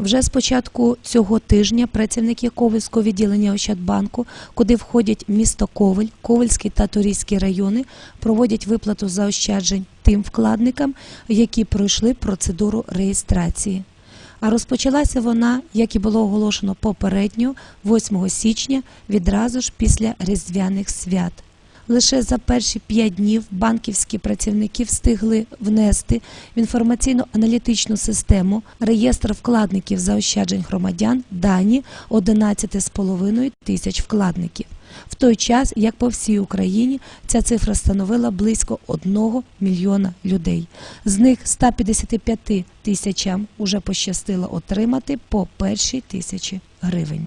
Вже з початку цього тижня працівники Ковельського відділення Ощадбанку, куди входять місто Ковель, Ковельський та Торійський райони, проводять виплату заощаджень тим вкладникам, які пройшли процедуру реєстрації. А розпочалася вона, як і було оголошено попередньо, 8 січня, відразу ж після Різдвяних свят. Лише за перші п'ять днів банківські працівники встигли внести в інформаційно-аналітичну систему реєстр вкладників заощаджень громадян дані 11,5 тисяч вкладників. В той час, як по всій Україні, ця цифра становила близько 1 мільйона людей. З них 155 тисячам уже пощастило отримати по першій тисячі гривень.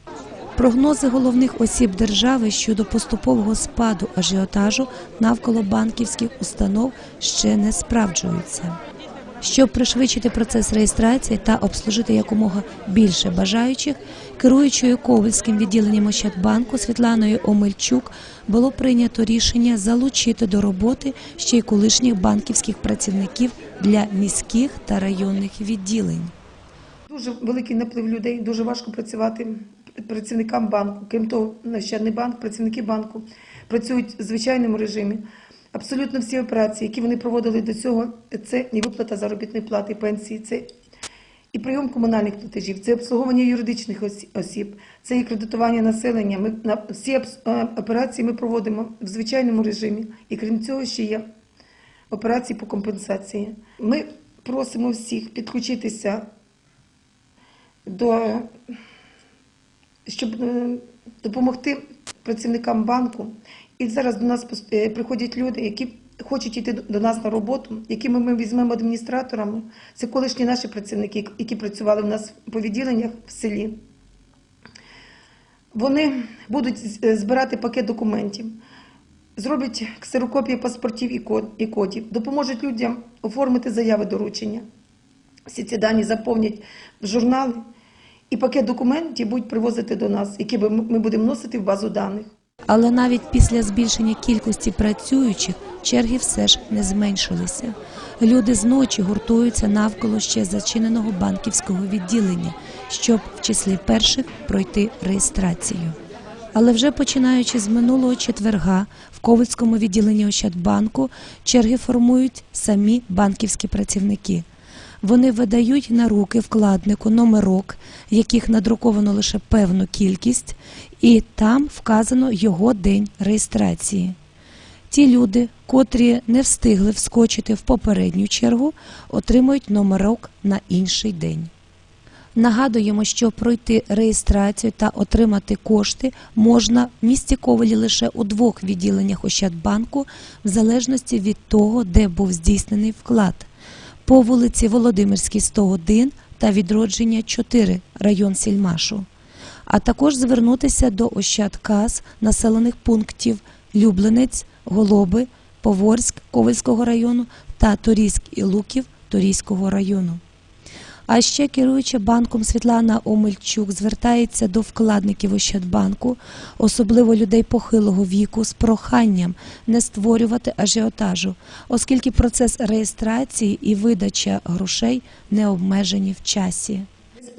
Прогнози головних осіб держави щодо поступового спаду ажіотажу навколо банківських установ ще не справджуються. Щоб пришвидшити процес реєстрації та обслужити якомога більше бажаючих, керуючою Ковальським відділенням Ощадбанку Світланою Омельчук було прийнято рішення залучити до роботи ще й колишніх банківських працівників для міських та районних відділень. Дуже великий наплив людей, дуже важко працювати працівникам банку. Крім того, Ощадний банк, працівники банку працюють в звичайному режимі. Абсолютно всі операції, які вони проводили до цього, це і виплата заробітної плати, пенсії, це і прийом комунальних платежів, це обслуговування юридичних осіб, це і кредитування населення. Ми на всі е, операції ми проводимо в звичайному режимі. І крім цього, ще є операції по компенсації. Ми просимо всіх підключитися до щоб е, допомогти працівникам банку. І зараз до нас е, приходять люди, які хочуть йти до- нас на роботу, якими ми візьмемо адміністраторами. Це колишні наші працівники, які працювали в нас по відділеннях в селі. Вони будуть е, збирати пакет документів, зроблять ксерокопії паспортів і кодів, допоможуть людям оформити заяви доручення. Всі ці дані заповнять в журнали, і пакет документів будуть привозити до нас, які ми будемо вносити в базу даних. Але навіть після збільшення кількості працюючих черги все ж не зменшилися. Люди зночі гуртуються навколо ще зачиненого банківського відділення, щоб в числі перших пройти реєстрацію. Але вже починаючи з минулого четверга в Ковальському відділенні Ощадбанку черги формують самі банківські працівники. Вони видають на руки вкладнику номерок, яких надруковано лише певну кількість, і там вказано його день реєстрації. Ті люди, котрі не встигли вскочити в попередню чергу, отримують номерок на інший день. Нагадуємо, що пройти реєстрацію та отримати кошти можна в місті лише у двох відділеннях Ощадбанку, в залежності від того, де був здійснений вклад. По вулиці Володимирській 101 та відродження 4 район Сільмашу. А також звернутися до Ощадказ населених пунктів Люблинець, Голоби, Поворськ Ковельського району та Торійськ і Луків Торійського району. А ще керуюча банком Світлана Омельчук звертається до вкладників Ощадбанку, особливо людей похилого віку, з проханням не створювати ажіотажу, оскільки процес реєстрації і видача грошей не обмежені в часі.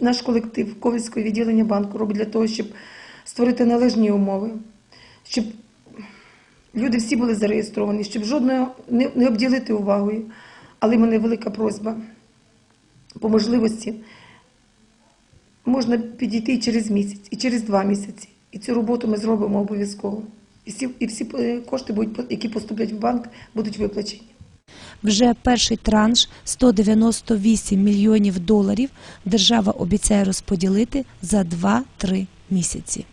Наш колектив Ковальського відділення банку робить для того, щоб створити належні умови, щоб люди всі були зареєстровані, щоб жодного не, не обділити увагою. Але в мене велика просьба по можливості можна підійти і через місяць, і через два місяці. І цю роботу ми зробимо обов'язково. І всі, і всі е, кошти, будуть, які поступлять в банк, будуть виплачені. Вже перший транш 198 мільйонів доларів держава обіцяє розподілити за 2-3 місяці.